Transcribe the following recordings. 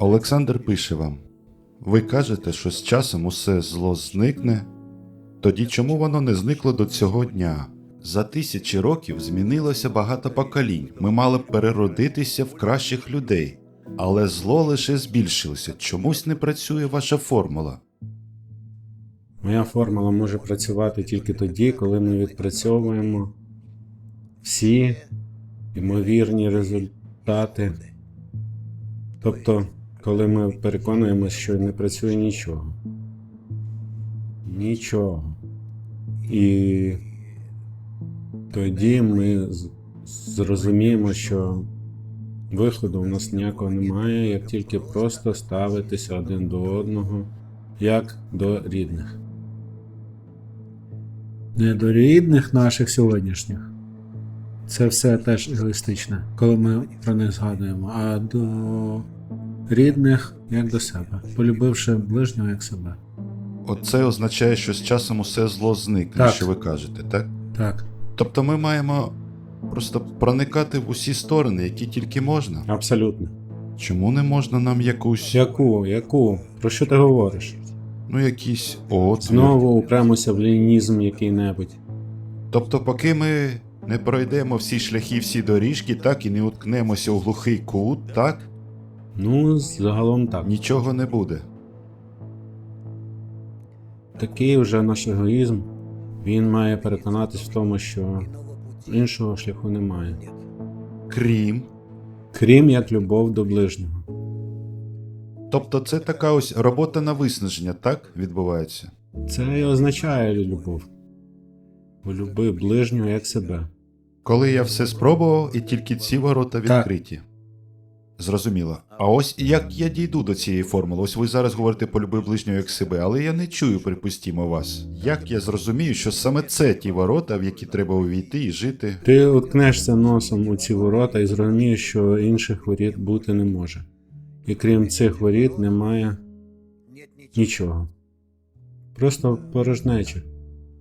Олександр пише вам: ви кажете, що з часом усе зло зникне. Тоді чому воно не зникло до цього дня? За тисячі років змінилося багато поколінь. Ми мали б переродитися в кращих людей. Але зло лише збільшилося. Чомусь не працює ваша формула. Моя формула може працювати тільки тоді, коли ми відпрацьовуємо всі ймовірні результати. Тобто, коли ми переконуємося, що не працює нічого. Нічого. І тоді ми зрозуміємо, що виходу у нас ніякого немає, як тільки просто ставитися один до одного, як до рідних. Не до рідних наших сьогоднішніх. Це все теж егоїстичне, коли ми про них згадуємо, а до рідних як до себе, полюбивши ближнього як себе. Оце означає, що з часом усе зло зникне, Так. що ви кажете, так? Так, Тобто ми маємо просто проникати в усі сторони, які тільки можна. абсолютно. Чому не можна нам якусь, Яку, яку? Про що ти говориш? ну якісь отвір? Знову упремося в лінізм який-небудь. Тобто, поки ми не пройдемо всі шляхи, всі доріжки, так і не уткнемося у глухий кут, так Ну, загалом так. нічого не буде. Такий вже наш егоїзм. Він має переконатись в тому, що іншого шляху немає. Крім. Крім як любов до ближнього. Тобто, це така ось робота на виснаження, так відбувається. Це і означає любов. Полюби ближнього як себе. Коли я все спробував, і тільки ці ворота Так. відкриті. Зрозуміло. А ось як я дійду до цієї формули? Ось ви зараз говорите полюби ближнього як себе, але я не чую, припустімо, вас. Як я зрозумію, що саме це ті ворота, в які треба увійти і жити? Ти уткнешся носом у ці ворота і зрозумієш, що інших воріт бути не може. І крім цих воріт немає нічого. Просто порожнечі.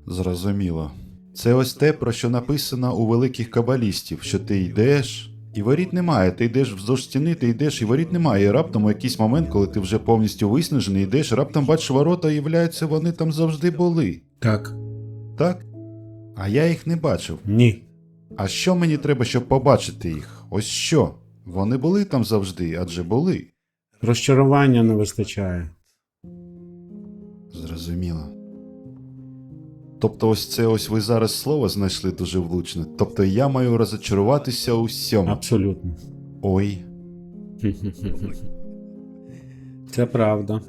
Зрозуміло. Це ось те, про що написано у великих кабалістів, що ти йдеш, і воріт немає. Ти йдеш вздовж стіни, ти йдеш, і воріт немає. І раптом у якийсь момент, коли ти вже повністю виснажений, йдеш, раптом бачиш ворота, і являються, вони там завжди були. Так. Так? А я їх не бачив. Ні. А що мені треба, щоб побачити їх? Ось що? Вони були там завжди, адже були. Розчарування не вистачає. Зрозуміло. Тобто, ось це ось ви зараз слово знайшли дуже влучне. Тобто я маю розочаруватися у всьому. Абсолютно. Ой, Це правда.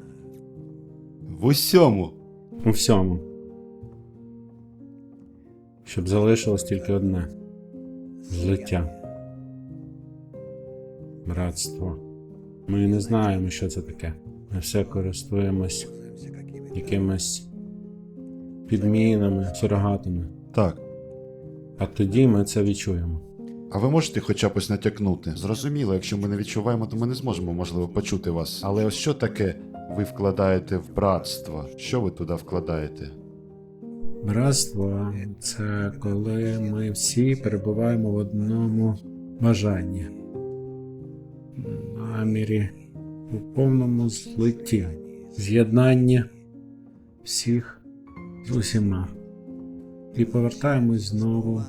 в усьому. У всьому. Щоб залишилось тільки одне злиття. Братство. Ми не знаємо, що це таке. Ми все користуємось якимись підмінами, сурогатами. Так. А тоді ми це відчуємо. А ви можете хоча б ось натякнути? Зрозуміло, якщо ми не відчуваємо, то ми не зможемо, можливо, почути вас. Але ось що таке ви вкладаєте в братство? Що ви туди вкладаєте? Братство це коли ми всі перебуваємо в одному бажанні, намірі, у повному злитті, з'єднанні всіх з усіма. І повертаємось знову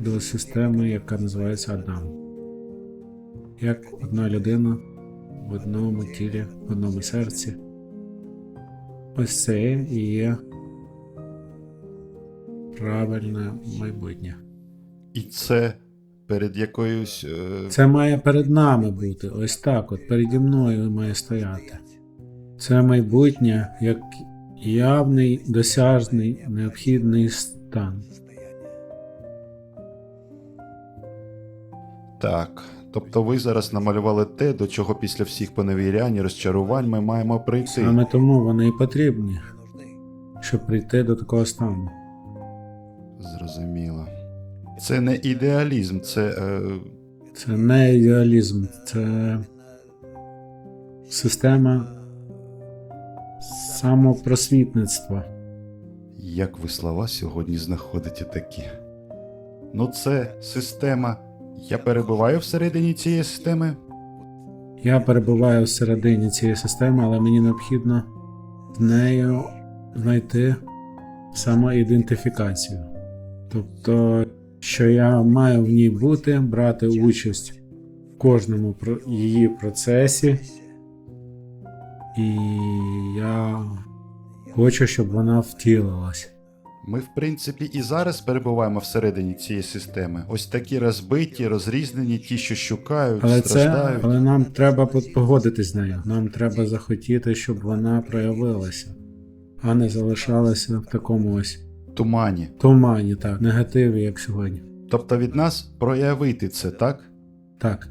до системи, яка називається Адам. Як одна людина в одному тілі, в одному серці. Ось це і є правильне майбутнє. І це перед якоюсь. Е... Це має перед нами бути, ось так, от переді мною має стояти. Це майбутнє як явний, досяжний, необхідний стан. Так. Тобто ви зараз намалювали те, до чого після всіх поневірянь і розчарувань ми маємо прийти. Саме тому вони і потрібні, щоб прийти до такого стану. Зрозуміло. Це не ідеалізм, це. Е... Це не ідеалізм, це система самопросвітництва. Як ви слова сьогодні знаходите такі? Ну, це система. Я перебуваю всередині цієї системи. Я перебуваю всередині цієї системи, але мені необхідно з нею знайти самоідентифікацію. Тобто, що я маю в ній бути, брати участь в кожному її процесі. І я хочу, щоб вона втілилась. Ми, в принципі, і зараз перебуваємо всередині цієї системи. Ось такі розбиті, розрізнені, ті, що шукають, Але це, страждають. але нам треба погодитись з нею. Нам треба захотіти, щоб вона проявилася, а не залишалася в такому ось Тумані. тумані, так, негативі, як сьогодні. Тобто від нас проявити це, так? Так,